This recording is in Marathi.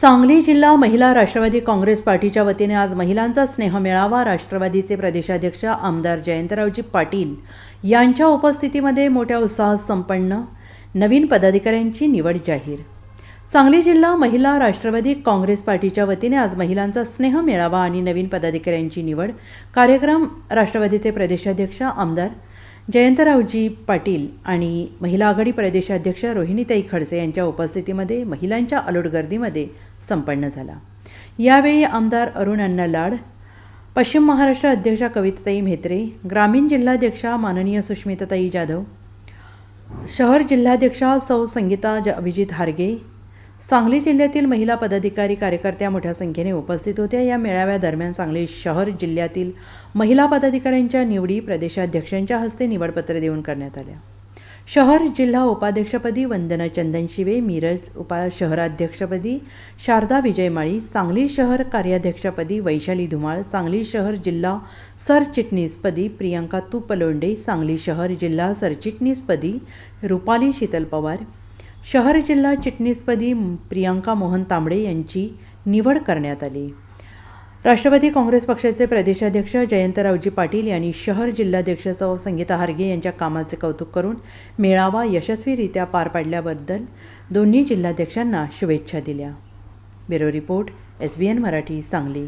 सांगली जिल्हा महिला राष्ट्रवादी काँग्रेस पार्टीच्या वतीने आज महिलांचा स्नेह मेळावा राष्ट्रवादीचे प्रदेशाध्यक्ष आमदार जयंतरावजी पाटील यांच्या उपस्थितीमध्ये मोठ्या उत्साहात संपन्न नवीन पदाधिकाऱ्यांची निवड जाहीर. सांगली जिल्हा महिला राष्ट्रवादी काँग्रेस पार्टीच्या वतीने आज महिलांचा स्नेह मेळावा आणि नवीन पदाधिकाऱ्यांची निवड कार्यक्रम राष्ट्रवादीचे प्रदेशाध्यक्ष आमदार जयंतरावजी पाटील आणि महिला आघाडी प्रदेशाध्यक्ष रोहिणीताई खडसे यांच्या उपस्थितीमध्ये महिलांच्या अलोट गर्दीमध्ये संपन्न झाला. यावेळी आमदार अरुण अण्णा लाड पश्चिम महाराष्ट्र अध्यक्षा कविताताई म्हेत्रे ग्रामीण जिल्हाध्यक्षा माननीय सुष्मिताताई जाधव शहर जिल्हाध्यक्षा सौ संगीता ज अभिजित हारगे सांगली जिल्ह्यातील महिला पदाधिकारी कार्यकर्त्या मोठ्या संख्येने उपस्थित होत्या. या मेळाव्यादरम्यान सांगली शहर जिल्ह्यातील महिला पदाधिकाऱ्यांच्या निवडी प्रदेशाध्यक्षांच्या हस्ते निवडपत्र देऊन करण्यात आल्या. शहर जिल्हा उपाध्यक्षपदी वंदना चंदन शिवे मिरज उपा शहराध्यक्षपदी शारदा विजयमाळी सांगली शहर कार्याध्यक्षपदी वैशाली धुमाळ सांगली शहर जिल्हा सरचिटणीसपदी प्रियांका तुपलोंडे सांगली शहर जिल्हा सरचिटणीसपदी रुपाली शीतल पवार शहर जिल्हा चिटणीसपदी प्रियांका मोहन तांबडे यांची निवड करण्यात आली. राष्ट्रवादी काँग्रेस पक्षाचे प्रदेशाध्यक्ष जयंतरावजी पाटील यांनी शहर जिल्हाध्यक्ष सौ. संगीता हार्गे यांच्या कामाचे कौतुक करून मेळावा यशस्वीरित्या पार पाडल्याबद्दल दोन्ही जिल्हाध्यक्षांना शुभेच्छा दिल्या. Bureau report S B N Marathi Sangli.